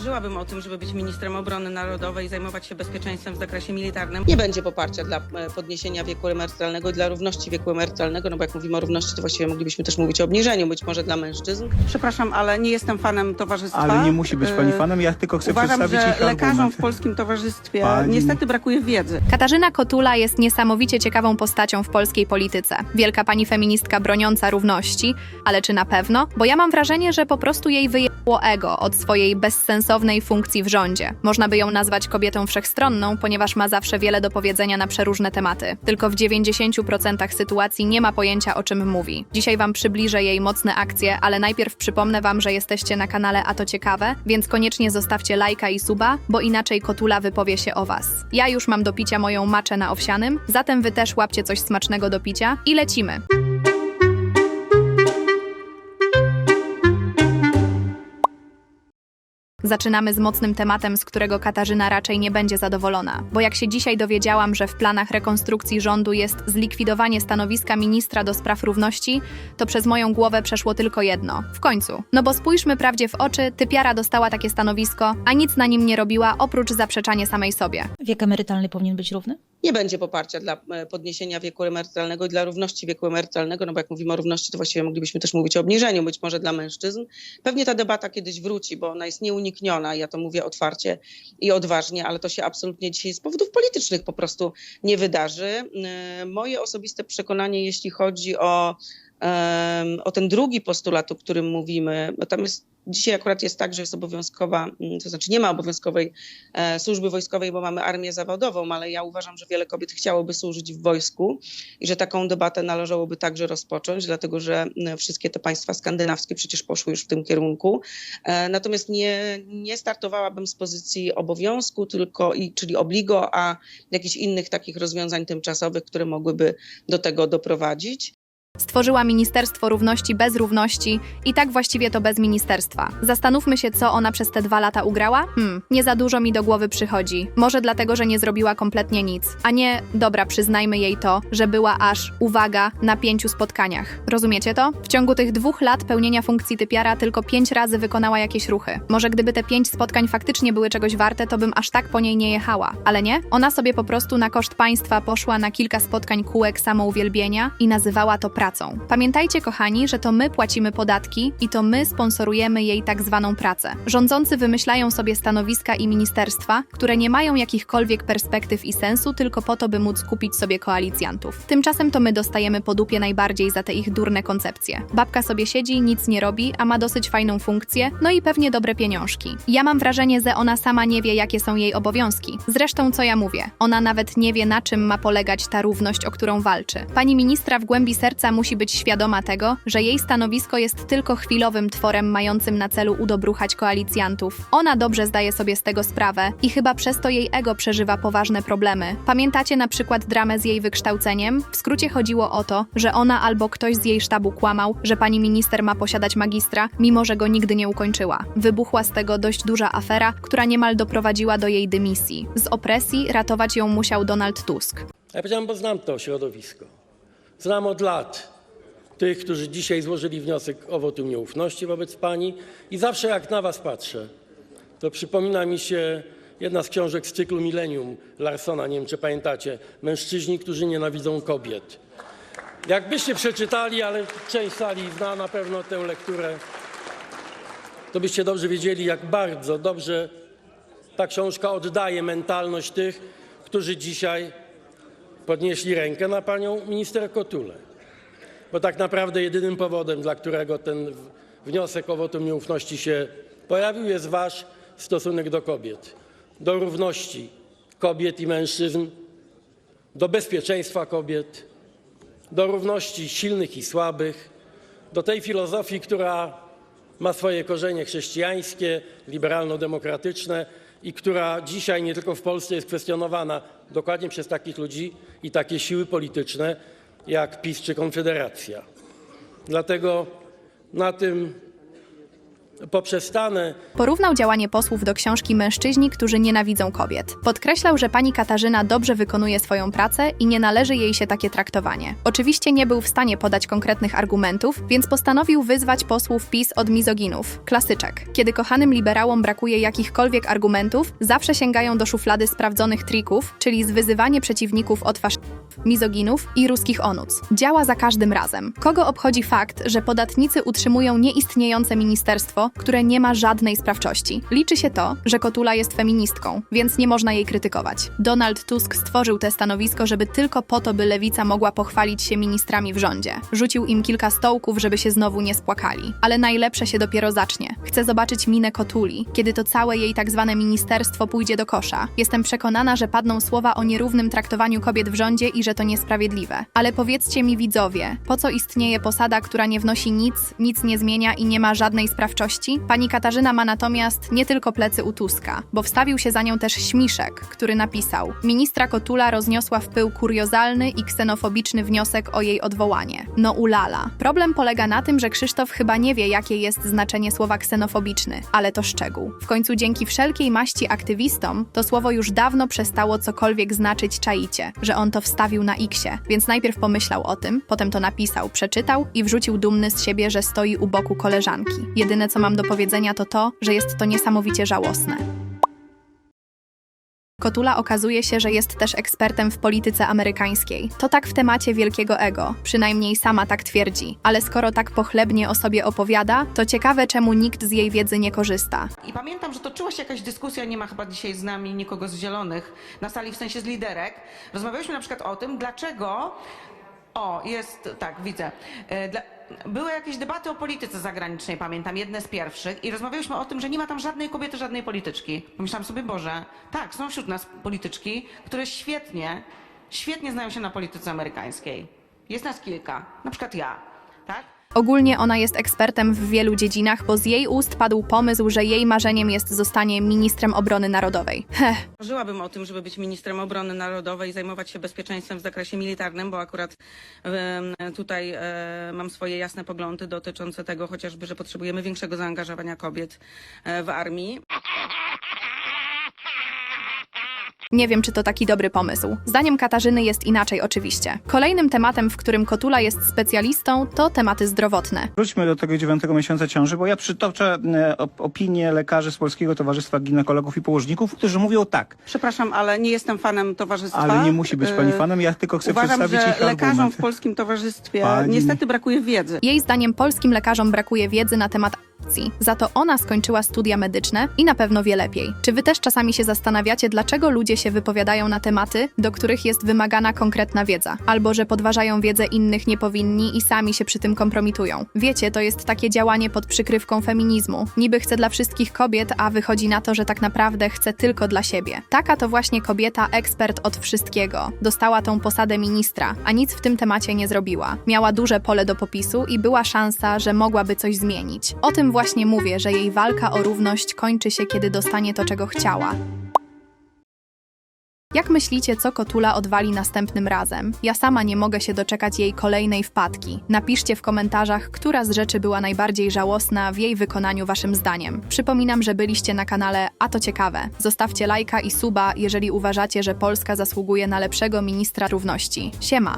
Marzyłabym o tym, żeby być ministrem obrony narodowej i zajmować się bezpieczeństwem w zakresie militarnym. Nie będzie poparcia dla e, podniesienia wieku emerytalnego i dla równości wieku emerytalnego, no bo jak mówimy o równości, to właściwie moglibyśmy też mówić o obniżeniu, być może dla mężczyzn. Przepraszam, ale nie jestem fanem towarzystwa. Ale nie musi być pani E, fanem, ja tylko chcę Uważam, przedstawić że ich lekarzom argument. w polskim towarzystwie Pani- niestety brakuje wiedzy. Katarzyna Kotula jest niesamowicie ciekawą postacią w polskiej polityce. Wielka pani feministka broniąca równości, ale czy na pewno? Bo ja mam wrażenie, że po prostu jej wyjęło ego od swojej bezsensownej funkcji w rządzie. Można by ją nazwać kobietą wszechstronną, ponieważ ma zawsze wiele do powiedzenia na przeróżne tematy. Tylko w 90% sytuacji nie ma pojęcia o czym mówi. Dzisiaj wam przybliżę jej mocne akcje, ale najpierw przypomnę wam, że jesteście na kanale A to ciekawe, więc koniecznie zostawcie lajka i suba, bo inaczej Kotula wypowie się o was. Ja już mam do picia moją maczę na owsianym, zatem wy też łapcie coś smacznego do picia i lecimy. Zaczynamy z mocnym tematem, z którego Katarzyna raczej nie będzie zadowolona, bo jak się dzisiaj dowiedziałam, że w planach rekonstrukcji rządu jest zlikwidowanie stanowiska ministra do spraw równości, to przez moją głowę przeszło tylko jedno. W końcu. No bo spójrzmy prawdzie w oczy, typiara dostała takie stanowisko, a nic na nim nie robiła oprócz zaprzeczanie samej sobie. Wiek emerytalny powinien być równy? Nie będzie poparcia dla e, podniesienia wieku emerytalnego i dla równości wieku emerytalnego, no bo jak mówimy o równości, to właściwie moglibyśmy też mówić o obniżeniu, być może dla mężczyzn. Pewnie ta debata kiedyś wróci, bo ona jest nieunikniona, ja to mówię otwarcie i odważnie, ale to się absolutnie dzisiaj z powodów politycznych po prostu nie wydarzy. E, Moje osobiste przekonanie, jeśli chodzi o, o ten drugi postulat, o którym mówimy, bo tam jest Dzisiaj akurat jest tak, że jest obowiązkowa, mm, to znaczy nie ma obowiązkowej e, służby wojskowej, bo mamy armię zawodową, ale ja uważam, że wiele kobiet chciałoby służyć w wojsku i że taką debatę należałoby także rozpocząć, dlatego że mm, wszystkie te państwa skandynawskie przecież poszły już w tym kierunku. E, Natomiast nie, nie startowałabym z pozycji obowiązku, tylko i, czyli obligo, a jakichś innych takich rozwiązań tymczasowych, które mogłyby do tego doprowadzić. Stworzyła Ministerstwo Równości bez równości i tak właściwie to bez ministerstwa. Zastanówmy się, co ona przez te dwa lata ugrała? Hmm, nie za dużo mi do głowy przychodzi. Może dlatego, że nie zrobiła kompletnie nic. A nie, dobra, przyznajmy jej to, że była aż, uwaga, na pięciu spotkaniach. Rozumiecie to? W ciągu tych dwóch lat pełnienia funkcji typiara tylko pięć razy wykonała jakieś ruchy. Może gdyby te pięć spotkań faktycznie były czegoś warte, to bym aż tak po niej nie jechała. Ale nie? Ona sobie po prostu na koszt państwa poszła na kilka spotkań kółek samouwielbienia i nazywała to pracą. Pamiętajcie, kochani, że to my płacimy podatki i to my sponsorujemy jej tak zwaną pracę. Rządzący wymyślają sobie stanowiska i ministerstwa, które nie mają jakichkolwiek perspektyw i sensu, tylko po to, by móc kupić sobie koalicjantów. Tymczasem to my dostajemy po dupie najbardziej za te ich durne koncepcje. Babka sobie siedzi, nic nie robi, a ma dosyć fajną funkcję, no i pewnie dobre pieniążki. Ja mam wrażenie, że ona sama nie wie, jakie są jej obowiązki. Zresztą, co ja mówię, ona nawet nie wie, na czym ma polegać ta równość, o którą walczy. Pani ministra w głębi serca musi być świadoma tego, że jej stanowisko jest tylko chwilowym tworem mającym na celu udobruchać koalicjantów. Ona dobrze zdaje sobie z tego sprawę i chyba przez to jej ego przeżywa poważne problemy. Pamiętacie na przykład dramę z jej wykształceniem? W skrócie chodziło o to, że ona albo ktoś z jej sztabu kłamał, że pani minister ma posiadać magistra, mimo że go nigdy nie ukończyła. Wybuchła z tego dość duża afera, która niemal doprowadziła do jej dymisji. Z opresji ratować ją musiał Donald Tusk. Ja powiedziałem, bo znam to środowisko. Znam od lat tych, którzy dzisiaj złożyli wniosek o wotum nieufności wobec pani i zawsze jak na was patrzę, to przypomina mi się jedna z książek z cyklu Millennium Larsona, nie wiem czy pamiętacie, Mężczyźni, którzy nienawidzą kobiet. Jakbyście przeczytali, ale część sali zna na pewno tę lekturę, to byście dobrze wiedzieli, jak bardzo dobrze ta książka oddaje mentalność tych, którzy dzisiaj podnieśli rękę na panią minister Kotulę. Bo tak naprawdę jedynym powodem, dla którego ten wniosek o wotum nieufności się pojawił, jest wasz stosunek do kobiet, do równości kobiet i mężczyzn, do bezpieczeństwa kobiet, do równości silnych i słabych, do tej filozofii, która ma swoje korzenie chrześcijańskie, liberalno-demokratyczne i która dzisiaj nie tylko w Polsce jest kwestionowana dokładnie przez takich ludzi i takie siły polityczne jak PiS czy Konfederacja. Dlatego na tym poprzestanę. Porównał działanie posłów do książki Mężczyźni, którzy nienawidzą kobiet. Podkreślał, że pani Katarzyna dobrze wykonuje swoją pracę i nie należy jej się takie traktowanie. Oczywiście nie był w stanie podać konkretnych argumentów, więc postanowił wyzwać posłów PiS od mizoginów. Klasyczek. Kiedy kochanym liberałom brakuje jakichkolwiek argumentów, zawsze sięgają do szuflady sprawdzonych trików, czyli zwyzywanie przeciwników od faszystów, mizoginów i ruskich onuc. Działa za każdym razem. Kogo obchodzi fakt, że podatnicy utrzymują nieistniejące ministerstwo, które nie ma żadnej sprawczości? Liczy się to, że Kotula jest feministką, więc nie można jej krytykować. Donald Tusk stworzył te stanowisko, żeby tylko po to, by lewica mogła pochwalić się ministrami w rządzie. Rzucił im kilka stołków, żeby się znowu nie spłakali. Ale najlepsze się dopiero zacznie. Chcę zobaczyć minę Kotuli, kiedy to całe jej tak zwane ministerstwo pójdzie do kosza. Jestem przekonana, że padną słowa o nierównym traktowaniu kobiet w rządzie i że to niesprawiedliwe. Ale powiedzcie mi widzowie, po co istnieje posada, która nie wnosi nic, nic nie zmienia i nie ma żadnej sprawczości? Pani Katarzyna ma natomiast nie tylko plecy u Tuska, bo wstawił się za nią też Śmiszek, który napisał: Ministra Kotula rozniosła w pył kuriozalny i ksenofobiczny wniosek o jej odwołanie. No ulala. Problem polega na tym, że Krzysztof chyba nie wie, jakie jest znaczenie słowa ksenofobiczny, ale to szczegół. W końcu dzięki wszelkiej maści aktywistom to słowo już dawno przestało cokolwiek znaczyć czaicie, że on to wstawił na Xie, więc najpierw pomyślał o tym, potem to napisał, przeczytał i wrzucił dumny z siebie, że stoi u boku koleżanki. Jedyne co mam do powiedzenia to to, że jest to niesamowicie żałosne. Kotula okazuje się, że jest też ekspertem w polityce amerykańskiej. To tak w temacie wielkiego ego, przynajmniej sama tak twierdzi. Ale skoro tak pochlebnie o sobie opowiada, to ciekawe czemu nikt z jej wiedzy nie korzysta. I pamiętam, że toczyła się jakaś dyskusja, nie ma chyba dzisiaj z nami nikogo z zielonych na sali, w sensie z liderek. Rozmawialiśmy na przykład o tym, dlaczego. O, jest, tak, widzę. E, Dla, były jakieś debaty o polityce zagranicznej, pamiętam, jedne z pierwszych, i rozmawialiśmy o tym, że nie ma tam żadnej kobiety, żadnej polityczki. Pomyślałam sobie, Boże, tak, są wśród nas polityczki, które świetnie, świetnie znają się na polityce amerykańskiej. Jest nas kilka, na przykład ja, tak? Ogólnie ona jest ekspertem w wielu dziedzinach, bo z jej ust padł pomysł, że jej marzeniem jest zostanie ministrem obrony narodowej. Heh, Marzyłabym o tym, żeby być ministrem obrony narodowej i zajmować się bezpieczeństwem w zakresie militarnym, bo akurat tutaj e, mam swoje jasne poglądy dotyczące tego chociażby, że potrzebujemy większego zaangażowania kobiet e, w armii. Nie wiem, czy to taki dobry pomysł. Zdaniem Katarzyny jest inaczej oczywiście. Kolejnym tematem, w którym Kotula jest specjalistą, to tematy zdrowotne. Wróćmy do tego dziewiątego miesiąca ciąży, bo ja przytoczę e, op- opinię lekarzy z Polskiego Towarzystwa Ginekologów i Położników, którzy mówią tak, Przepraszam, ale nie jestem fanem towarzystwa. ale nie musi być pani E, fanem, ja tylko chcę Uważam, przedstawić że ich lekarzom argument. w polskim towarzystwie Pani- niestety brakuje wiedzy. Jej zdaniem polskim lekarzom brakuje wiedzy na temat Za to ona skończyła studia medyczne i na pewno wie lepiej. Czy wy też czasami się zastanawiacie, dlaczego ludzie się wypowiadają na tematy, do których jest wymagana konkretna wiedza? Albo że podważają wiedzę innych nie powinni i sami się przy tym kompromitują? Wiecie, to jest takie działanie pod przykrywką feminizmu. Niby chce dla wszystkich kobiet, a wychodzi na to, że tak naprawdę chce tylko dla siebie. Taka to właśnie kobieta, ekspert od wszystkiego. Dostała tą posadę ministra, a nic w tym temacie nie zrobiła. Miała duże pole do popisu i była szansa, że mogłaby coś zmienić. O tym właśnie mówię, że jej walka o równość kończy się, kiedy dostanie to, czego chciała. Jak myślicie, co Kotula odwali następnym razem? Ja sama nie mogę się doczekać jej kolejnej wpadki. Napiszcie w komentarzach, która z rzeczy była najbardziej żałosna w jej wykonaniu waszym zdaniem. Przypominam, że byliście na kanale A to ciekawe. Zostawcie lajka i suba, jeżeli uważacie, że Polska zasługuje na lepszego ministra równości. Siema!